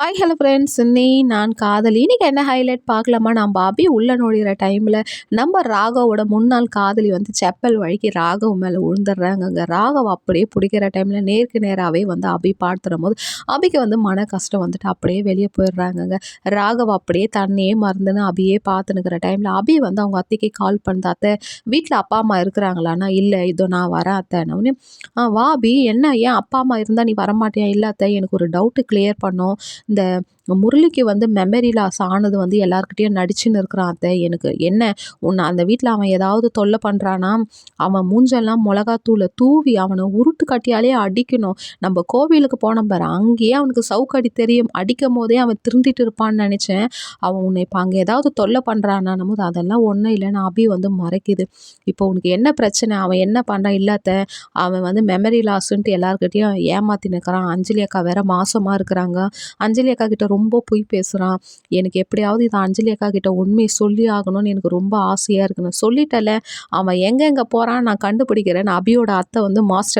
Hi hello friends நீ நான் காதலி. இன்றைக்கி என்ன ஹைலைட் பார்க்கலாமா? நம்ம அபி உள்ள நுழையிற டைமில் நம்ம ராகவோட முன்னாள் காதலி வந்து செப்பல் வழிக்கு ராகவ் மேலே விழுந்துடுறாங்கங்க ராகவ் அப்படியே பிடிக்கிற டைமில் நேருக்கு நேராகவே வந்து அபி பார்த்துடும் போது அபிக்கு வந்து மன கஷ்டம் வந்துட்டு அப்படியே வெளியே போயிடுறாங்கங்க ராகவ் அப்படியே தண்ணியே மறந்துன்னு அபியே பார்த்துனுக்கிற டைமில் அபி வந்து அவங்க அத்தைக்கு கால் பண்ணுற அத்தை வீட்டில் அப்பா அம்மா இருக்கிறாங்களான்னா இல்லை. இதோ நான் வரேன் அத்தைன்னு ஆ வா அபி. என்ன ஏன் அப்பா அம்மா இருந்தால் நீ வரமாட்டியா? இல்லை அத்தை. எனக்கு ஒரு டவுட்டு கிளியர் பண்ணோம். இந்த முரளிக்கு வந்து மெமரி லாஸ் ஆனது வந்து எல்லாருக்கிட்டேயும் நடிச்சுன்னு இருக்கிறான் அத்தை. எனக்கு என்ன? உன்னை அந்த வீட்டில் அவன் ஏதாவது தொல்லை பண்ணுறானா அவன் மூஞ்செல்லாம் மிளகாத்தூளை தூவி அவனை உருட்டு கட்டியாலே அடிக்கணும். நம்ம கோவிலுக்கு போன பாரு அங்கேயே அவனுக்கு சவுக்கடி தெரியும். அடிக்கும் போதே அவன் திருந்திட்டு இருப்பான்னு நினச்சேன். அவன் உன்னை இப்போ அங்கே ஏதாவது தொல்லை பண்ணுறானான்னும் போது அதெல்லாம் ஒன்றும் இல்லைன்னு அபி வந்து மறைக்குது. இப்போ உனக்கு என்ன பிரச்சனை? அவன் என்ன பண்ணுறான் இல்லாத அவன் வந்து மெமரி லாஸ்ன்ட்டு எல்லாருக்கிட்டேயும் ஏமாத்தி நிற்கிறான் அஞ்சலி அக்கா வேற மாசமாக இருக்கிறாங்க. அஞ்சலி அக்கா கிட்ட ரொம்ப பொய் பேசுகிறான் எனக்கு எப்படியாவது இதை அஞ்சலி அக்கா கிட்ட உண்மையை சொல்லி ஆகணும்னு எனக்கு ரொம்ப ஆசையாக இருக்குன்னு சொல்லிட்டல அவன் எங்கெங்கே போகிறான் நான் கண்டுபிடிக்கிறேன்னு அபியோட அத்தை வந்து மாஸ்டர்